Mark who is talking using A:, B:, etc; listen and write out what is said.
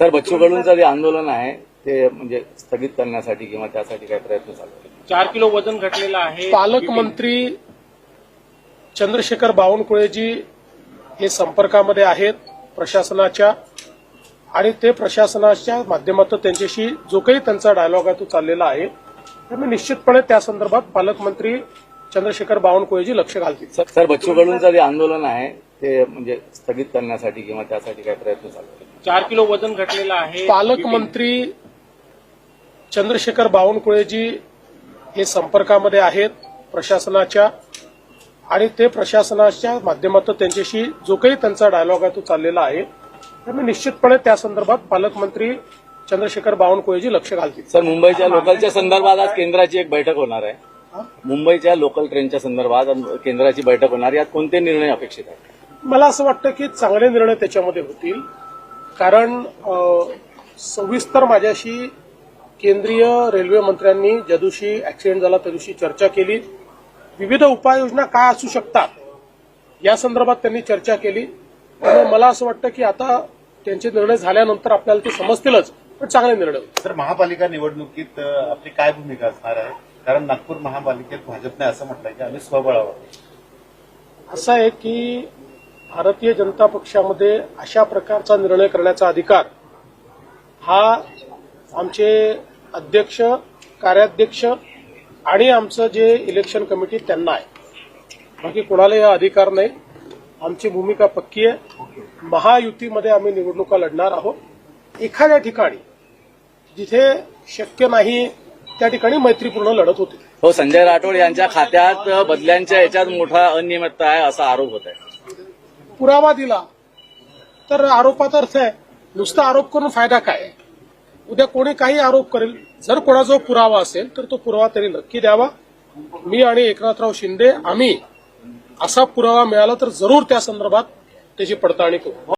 A: Sir Bachchu कडूंचं जे आंदोलन आहे ते म्हणजे स्थगित करण्यासाठी किंवा त्यासाठी काय प्रयत्न चालू?
B: चार किलो वजन घटलेलं आहे
C: पालकमंत्री चंद्रशेखर बावनकुळेजी हे संपर्कामध्ये आहेत प्रशासनाच्या आणि ते प्रशासनाच्या माध्यमातून त्यांच्याशी जो काही त्यांचा डायलॉग आहे तो चाललेला आहे त्यामुळे निश्चितपणे त्या संदर्भात पालकमंत्री चंद्रशेखर बावनकुळेजी लक्ष घालतील
A: सर- सर बच्चू कडूंचं जे आंदोलन आहे ते म्हणजे स्थगित करण्यासाठी किंवा त्यासाठी काय प्रयत्न चालू?
B: चार किलो वजन घटलेलं आहे.
C: पालकमंत्री चंद्रशेखर बावनकुळेजी हे संपर्कामध्ये आहेत प्रशासनाच्या आणि ते प्रशासनाच्या माध्यमातून त्यांच्याशी जो काही त्यांचा डायलॉग आहे तो चाललेला आहे. त्यामुळे निश्चितपणे त्या संदर्भात पालकमंत्री चंद्रशेखर बावनकुळेजी लक्ष घालतील.
A: सर मुंबईच्या लोकलच्या संदर्भात आज केंद्राची एक बैठक होणार आहे. मुंबईच्या लोकल ट्रेनच्या संदर्भात केंद्राची बैठक होणार यात कोणते निर्णय अपेक्षित आहेत?
C: मला असं वाटतं की चांगले निर्णय त्याच्यामध्ये होतील. कारण सविस्तर माझ्याशी केंद्रीय रेल्वे मंत्र्यांनी ज्या दिवशी ऍक्सिडेंट झाला त्या दिवशी चर्चा केली. विविध उपाययोजना काय असू शकतात या संदर्भात त्यांनी चर्चा केली. त्यामुळे मला असं वाटतं की आता त्यांचे निर्णय झाल्यानंतर आपल्याला ते समजतीलच पण चांगले निर्णय
D: तर महापालिका निवडणुकीत आपली काय भूमिका असणार आहे? कारण नागपूर महापालिकेत भाजपने असं म्हटलंय की आम्ही स्वबळावर
C: असं आहे की भारतीय जनता पक्षामध्ये अशा प्रकारचा निर्णय करण्याचा अधिकार हा आमचे अध्यक्ष कार्याध्यक्ष आणि आमचं जे इलेक्शन कमिटी त्यांना आहे. बाकी कोणालाही हा अधिकार नाही. आमची भूमिका पक्की आहे. महायुतीमध्ये आम्ही निवडणुका लढणार आहोत. एखाद्या ठिकाणी जिथे शक्य नाही त्या ठिकाणी मैत्रीपूर्ण लढत होती.
A: हो संजय राठोड यांच्या खात्यात बदल्यांच्या याच्यात मोठा अनियमितता आहे असा आरोप होत आहे.
C: पुरावा दिला तर आरोपाचा अर्थ आहे नुसता आरोप करून फायदा काय आहे? उद्या कोणी काही आरोप करेल जर कोणाजवळ पुरावा असेल तर तो पुरावा त्यांनी नक्की द्यावा मी आणि एकनाथराव शिंदे आम्ही असा पुरावा मिळाला तर जरूर त्या संदर्भात त्याची पडताळणी करू